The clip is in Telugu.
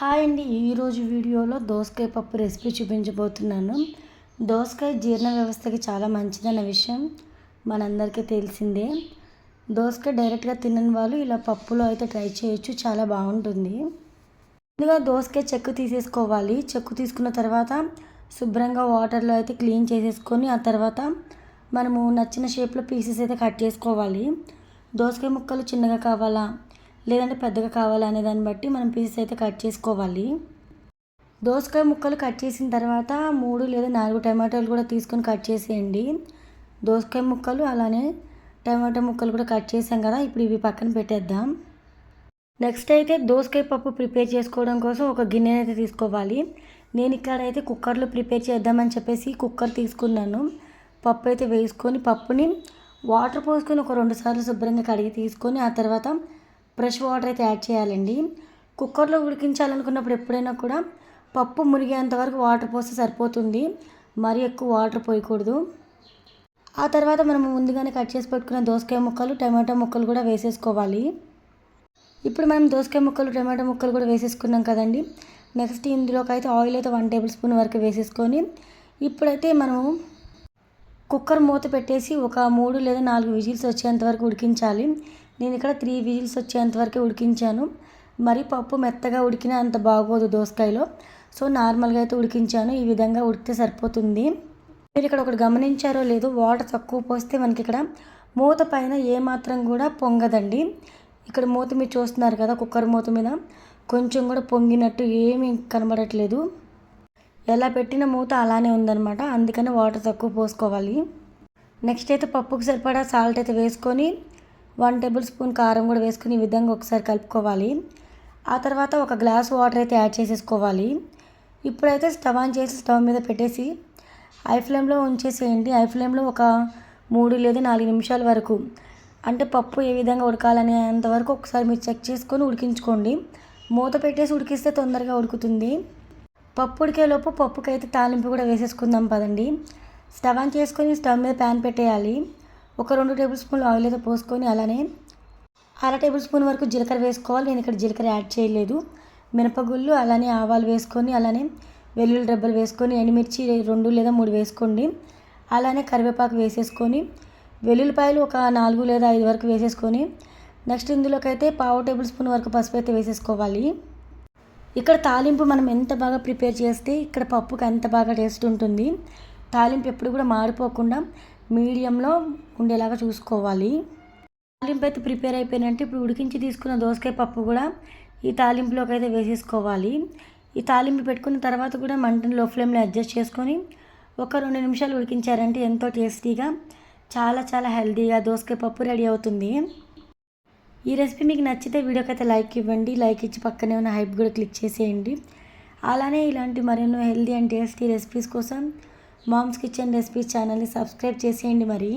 హాయ్ అండి. ఈరోజు వీడియోలో దోసకాయ పప్పు రెసిపీ చూపించబోతున్నాను. దోసకాయ జీర్ణ వ్యవస్థకి చాలా మంచిదన్న విషయం మనందరికీ తెలిసిందే. దోసకాయ డైరెక్ట్గా తినని వాళ్ళు ఇలా పప్పులో అయితే ట్రై చేయొచ్చు చాలా బాగుంటుంది. ముందుగా దోసకాయ చెక్కు తీసేసుకోవాలి. చెక్కు తీసుకున్న తర్వాత శుభ్రంగా వాటర్లో అయితే క్లీన్ చేసేసుకొని ఆ తర్వాత మనము నచ్చిన షేప్లో పీసెస్ అయితే కట్ చేసుకోవాలి. దోసకాయ ముక్కలు చిన్నగా కావాలా? లేదంటే పెద్దగా కావాలనే దాన్ని బట్టి మనం పీసెస్ అయితే కట్ చేసుకోవాలి. దోసకాయ ముక్కలు కట్ చేసిన తర్వాత మూడు లేదా నాలుగు టమాటాలు కూడా తీసుకొని కట్ చేసేయండి. దోసకాయ ముక్కలు అలానే టమాటా ముక్కలు కూడా కట్ చేసాం కదా ఇప్పుడు ఇవి పక్కన పెట్టేద్దాం. నెక్స్ట్ అయితే దోసకాయ పప్పు ప్రిపేర్ చేసుకోవడం కోసం ఒక గిన్నె అయితే తీసుకోవాలి. నేను ఇక్కడ అయితే కుక్కర్లో ప్రిపేర్ చేద్దామని చెప్పేసి కుక్కర్ తీసుకున్నాను. పప్పు అయితే వేసుకొని పప్పుని వాటర్ పోసుకొని ఒక రెండు సార్లు శుభ్రంగా కడిగి తీసుకొని ఆ తర్వాత ఫ్రెష్ వాటర్ అయితే యాడ్ చేయాలండి. కుక్కర్లో ఉడికించాలనుకున్నప్పుడు ఎప్పుడైనా కూడా పప్పు మునిగేంత వరకు వాటర్ పోస్తే సరిపోతుంది. మరీ ఎక్కువ వాటర్ పోయకూడదు. ఆ తర్వాత మనం ముందుగానే కట్ చేసి పెట్టుకున్న దోసకాయ ముక్కలు టమాటా ముక్కలు కూడా వేసేసుకోవాలి. ఇప్పుడు మనం దోసకాయ ముక్కలు టమాటా ముక్కలు కూడా వేసేసుకున్నాం కదండి. నెక్స్ట్ ఇందులోకి అయితే ఆయిల్ అయితే వన్ టేబుల్ స్పూన్ వరకు వేసేసుకొని ఇప్పుడైతే మనము కుక్కర్ మూత పెట్టేసి ఒక మూడు లేదా నాలుగు విజిల్స్ వచ్చేంత వరకు ఉడికించాలి. నేను ఇక్కడ త్రీ విజిల్స్ వచ్చేంతవరకే ఉడికించాను. మరి పప్పు మెత్తగా ఉడికిన అంత బాగోదు దోసకాయలో. సో నార్మల్గా అయితే ఉడికించాను. ఈ విధంగా ఉడికితే సరిపోతుంది. మీరు ఇక్కడ ఒకటి గమనించారో లేదో వాటర్ తక్కువ పోస్తే మనకి ఇక్కడ మూత పైన ఏమాత్రం కూడా పొంగదండి. ఇక్కడ మూత మీరు చూస్తున్నారు కదా కుక్కర్ మూత మీద. కొంచెం కూడా పొంగినట్టు ఏమీ కనబడట్లేదు. ఎలా పెట్టిన మూత అలానే ఉందన్నమాట. అందుకని వాటర్ తక్కువ పోసుకోవాలి. నెక్స్ట్ అయితే పప్పుకు సరిపడా సాల్ట్ అయితే వేసుకొని వన్ టేబుల్ స్పూన్ కారం కూడా వేసుకుని ఈ విధంగా ఒకసారి కలుపుకోవాలి. ఆ తర్వాత ఒక గ్లాస్ వాటర్ అయితే యాడ్ చేసేసుకోవాలి. ఇప్పుడైతే స్టవ్ ఆన్ చేసి స్టవ్ మీద పెట్టేసి హై ఫ్లేమ్లో ఉంచేసేయండి. హై ఫ్లేమ్లో ఒక మూడు లేదా నాలుగు నిమిషాల వరకు. అంటే పప్పు ఏ విధంగా ఉడకాలనేంత వరకు ఒకసారి మీరు చెక్ చేసుకొని ఉడికించుకోండి. మూత పెట్టేసి ఉడికిస్తే తొందరగా ఉడుకుతుంది. పప్పు ఉడికేలోపు పప్పుకైతే తాలింపు కూడా వేసేసుకుందాం పదండి. స్టవ్ ఆన్ చేసుకొని స్టవ్ మీద ప్యాన్ పెట్టేయాలి. ఒక రెండు టేబుల్ స్పూన్లు ఆయిల్ అయితే పోసుకొని అలానే అర టేబుల్ స్పూన్ వరకు జీలకర్ర వేసుకోవాలి. నేను ఇక్కడ జీలకర్ర యాడ్ చేయలేదు. మినపగుళ్ళు అలానే ఆవాలు వేసుకొని అలానే వెల్లుల్లి డబ్బలు వేసుకొని ఎండుమిర్చి రెండు లేదా మూడు వేసుకోండి. అలానే కరివేపాకు వేసేసుకొని వెల్లుల్లిపాయలు ఒక నాలుగు లేదా ఐదు వరకు వేసేసుకొని నెక్స్ట్ ఇందులోకి అయితే పావు టేబుల్ స్పూన్ వరకు పసుపు అయితే వేసేసుకోవాలి. ఇక్కడ తాలింపు మనం ఎంత బాగా ప్రిపేర్ చేస్తే ఇక్కడ పప్పుకి అంత బాగా టేస్ట్ ఉంటుంది. తాలింపు ఎప్పుడు కూడా మాడిపోకుండా మీడియంలో ఉండేలాగా చూసుకోవాలి. తాలింపు అయితే ప్రిపేర్ అయిపోయినట్టు ఇప్పుడు ఉడికించి తీసుకున్న దోసకాయ పప్పు కూడా ఈ తాలింపులోకి అయితే వేసేసుకోవాలి. ఈ తాలింపు పెట్టుకున్న తర్వాత కూడా మంటను లో ఫ్లేమ్లో అడ్జస్ట్ చేసుకొని ఒక రెండు నిమిషాలు ఉడికించారంటే ఎంతో టేస్టీగా చాలా చాలా హెల్తీగా దోసకాయ పప్పు రెడీ అవుతుంది. ఈ రెసిపీ మీకు నచ్చితే వీడియోకి అయితే లైక్ ఇవ్వండి. లైక్ ఇచ్చి పక్కనే ఉన్న హైప్ కూడా క్లిక్ చేసేయండి. అలానే ఇలాంటి మరెన్నో హెల్తీ అండ్ టేస్టీ రెసిపీస్ కోసం మామ్స్ కిచెన్ రెసిపీస్ ఛానల్ని సబ్స్క్రైబ్ చేసేయండి మరి.